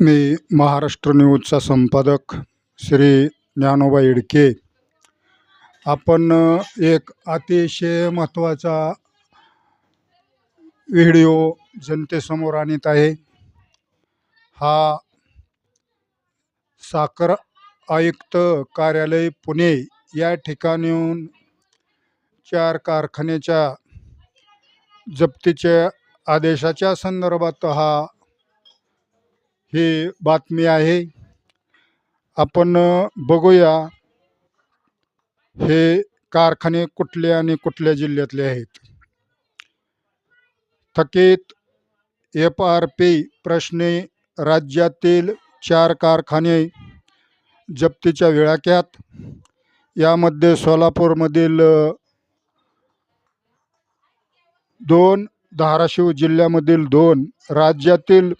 मी महाराष्ट्र न्यूजचा संपादक श्री ज्ञानोबा इडके. आपण एक अतिशय महत्त्वाचा व्हिडिओ जनतेसमोर आणत आहे. हा साखर आयुक्त कार्यालय पुणे या ठिकाणीहून चार कारखान्याच्या जप्तीच्या आदेशाच्या संदर्भात हा ही बातमी आहे. आपण बघूया हे कारखाने कुठले आणि कुठल्या जिल्ह्यातले आहेत. थकीत एफ आर पी प्रश्ने राज्यातील चार कारखाने जप्तीच्या विळाक्यात यामध्ये सोलापूरमधील दोन धाराशिव जिल्ह्यामधील दोन राज्यातील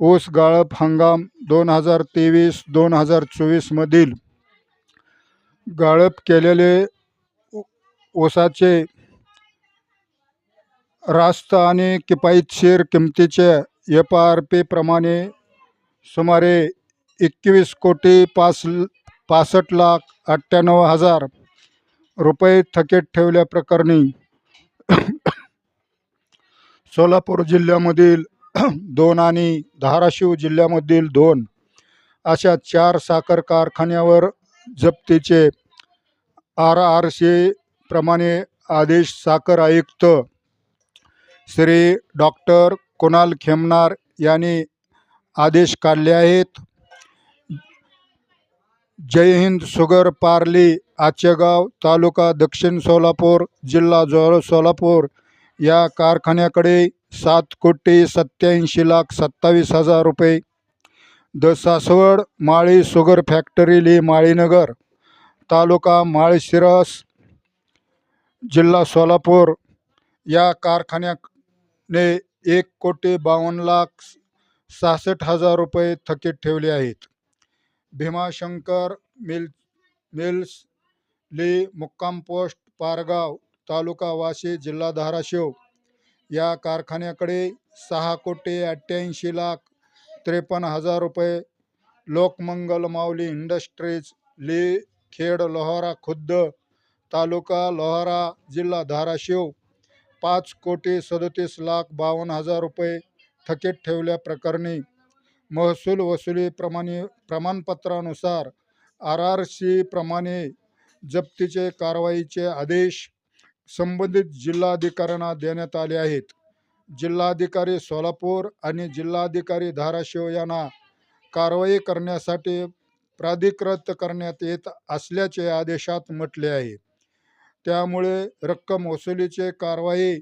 ऊस गाळप हंगाम दोन हजार तेवीस दोन हजार चोवीसमधील गाळप केलेले ऊसाचे रास्त आणि किफायतशीर किमतीच्या एफ आर पीप्रमाणे सुमारे एकवीस कोटी पाच पासष्ट लाख अठ्ठ्याण्णव हजार रुपये थकीत ठेवल्याप्रकरणी सोलापूर जिल्ह्यामधील दोन आणि धाराशिव जिल्ह्यामधील दोन अशा चार साखर कारखान्यावर जप्तीचे आर आर सी प्रमाणे आदेश साखर आयुक्त श्री डॉक्टर कुणाल खेमनार यांनी आदेश काढले आहेत. जय हिंद सुगर पार्ली आचेगाव तालुका दक्षिण सोलापूर जिल्हा जो सोलापूर या कारखान्याकडे सात कोटी सत्याऐंशी लाख सत्तावीस हजार रुपये. The Saswad Mali sugar factory ली माळीनगर. तालुका माळशिरस जिल्हा सोलापूर. या कारखान्याने एक कोटी बावन्न लाख सहासष्ट हजार रुपये थकीत ठेवले आहेत. भीमाशंकर मिल मिल्स ली मुक्काम पोस्ट पारगाव तालुका वाशी जिल्हा धाराशिव. या कारखान्याकडे सहा कोटी अठ्ठ्याऐंशी लाख त्रेपन्न हजार रुपये लोकमंगल माऊली इंडस्ट्रीज ली खेड लोहारा खुद्द तालुका लोहारा जिल्हा धाराशिव पाच कोटी सदतीस लाख बावन्न हजार रुपये थकीत ठेवल्याप्रकरणी महसूल वसुलीप्रमाणे प्रमाणपत्रानुसार आर आर सी प्रमाणे जप्तीचे कारवाईचे आदेश संबंधित जिल्हाधिकाऱ्यांना देण्यात आले आहेत. जिल्हाधिकारी सोलापूर आणि जिल्हाधिकारी धाराशिव यांना कारवाई करण्यासाठी प्राधिकृत करण्यात येत असल्याचे आदेशात म्हटले आहे. त्यामुळे रक्कम वसुलीचे कारवाई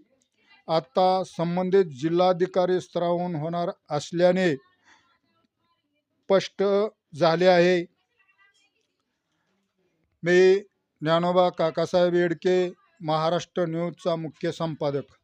आता संबंधित जिल्हाधिकारी स्तरावरून होणार असल्याने स्पष्ट झाले आहे. मी ज्ञानोबा काकासाहेब येडके महाराष्ट्र न्यूजचा मुख्य संपादक.